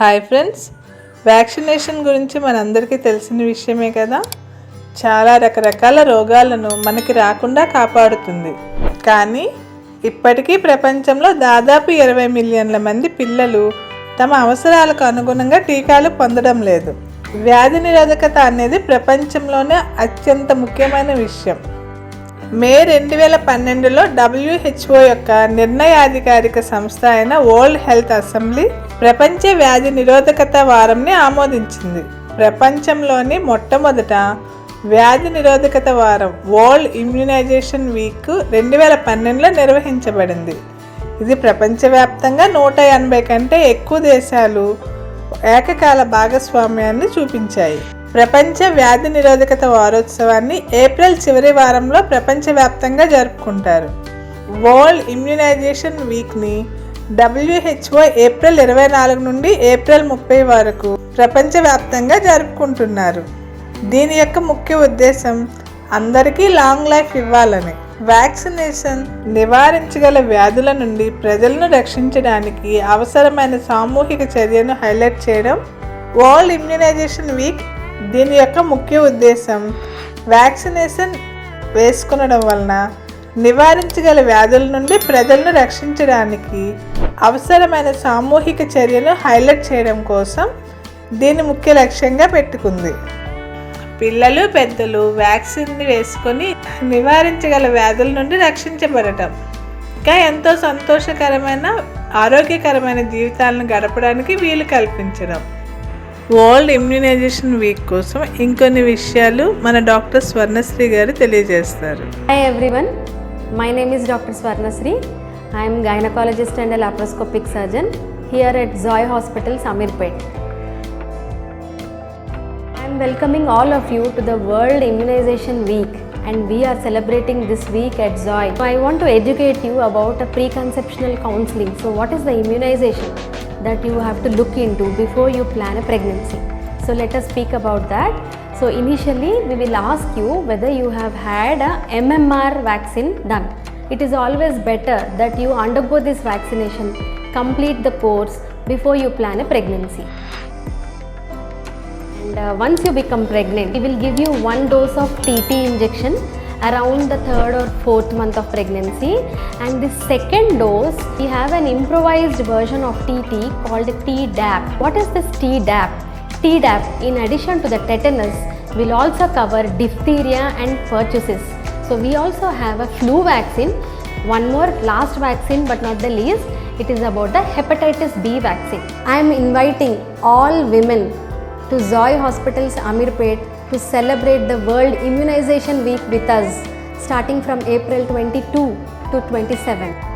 Hi friends. Vaccination గురించి మనందరికీ తెలిసిన విషయమే కదా? చాలా రకరకాల రోగాలను మనకి రాకుండా కాపాడుతుంది. కానీ ఇప్పటికీ ప్రపంచంలో దాదాపు ఇరవై మిలియన్ల మంది పిల్లలు తమ అవసరాలకు అనుగుణంగా టీకాలు పొందడం లేదు. వ్యాధి నిరోధకత అనేది ప్రపంచంలోనే అత్యంత ముఖ్యమైన విషయం. మే రెండు వేల పన్నెండులో డబ్ల్యూహెచ్ఓ యొక్క నిర్ణయాధికారిక సంస్థ అయిన వరల్డ్ హెల్త్ అసెంబ్లీ ప్రపంచ వ్యాధి నిరోధకత వారంని ఆమోదించింది. ప్రపంచంలోని మొట్టమొదట వ్యాధి నిరోధకత వారం వరల్డ్ ఇమ్యునైజేషన్ వీక్ రెండు వేల పన్నెండులో నిర్వహించబడింది. ఇది ప్రపంచవ్యాప్తంగా నూట ఎనభై కంటే ఎక్కువ దేశాలు ఏకకాల భాగస్వామ్యాన్ని చూపించాయి. ప్రపంచ వ్యాధి నిరోధకత వారోత్సవాన్ని ఏప్రిల్ చివరి వారంలో ప్రపంచవ్యాప్తంగా జరుపుకుంటారు. వరల్డ్ ఇమ్యునైజేషన్ వీక్ని డబ్ల్యూహెచ్ఓ ఏప్రిల్ ఇరవై నాలుగు నుండి ఏప్రిల్ ముప్పై వరకు ప్రపంచవ్యాప్తంగా జరుపుకుంటున్నారు. దీని యొక్క ముఖ్య ఉద్దేశం అందరికీ లాంగ్ లైఫ్ ఇవ్వాలని. వ్యాక్సినేషన్ నివారించగల వ్యాధుల నుండి ప్రజలను రక్షించడానికి అవసరమైన సామూహిక చర్యను హైలైట్ చేయడం వరల్డ్ ఇమ్యునైజేషన్ వీక్ దీని యొక్క ముఖ్య ఉద్దేశం వ్యాక్సినేషన్ వేసుకునడం వలన నివారించగల వ్యాధుల నుండి ప్రజలను రక్షించడానికి అవసరమైన సామూహిక చర్యను హైలైట్ చేయడం కోసం దీన్ని ముఖ్య లక్ష్యంగా పెట్టుకుంది. పిల్లలు పెద్దలు వ్యాక్సిన్ని వేసుకొని నివారించగల వ్యాధుల నుండి రక్షించబడటం. ఇంకా ఎంతో సంతోషకరమైన ఆరోగ్యకరమైన జీవితాలను గడపడానికి వీలు కల్పించడం. వరల్డ్ ఇమ్యూనైజేషన్ వీక్ కోసం ఇంకొన్ని విషయాలు మన డాక్టర్ స్వర్ణశ్రీ గారు తెలియజేస్తారు. Hi everyone my name is doctor Swarnasri I'm gynaecologist and laparoscopic surgeon here at joy hospital Samirpet I'm welcoming all of you to the world immunization week and we're celebrating this week at joy I want to educate you about a preconceptional counselling so what is the immunization that you have to look into before you plan a pregnancy? So let us speak about that. So initially we will ask you whether you have had a MMR vaccine done. It is always better that you undergo this vaccination, complete the course before you plan a pregnancy. And uh, once you become pregnant, we will give you one dose of TT injection around the third or fourth month of pregnancy. And the second dose, we have an improvised version of TT called TDAP. What is this TDAP? TDAP, in addition to the tetanus, will also cover diphtheria and pertussis. So we also have a flu vaccine. One more last vaccine, but not the least, it is about the hepatitis B vaccine. I am inviting all women to Zoy Hospitals Amirpet to celebrate the World Immunization Week with us starting from April 22 to 27.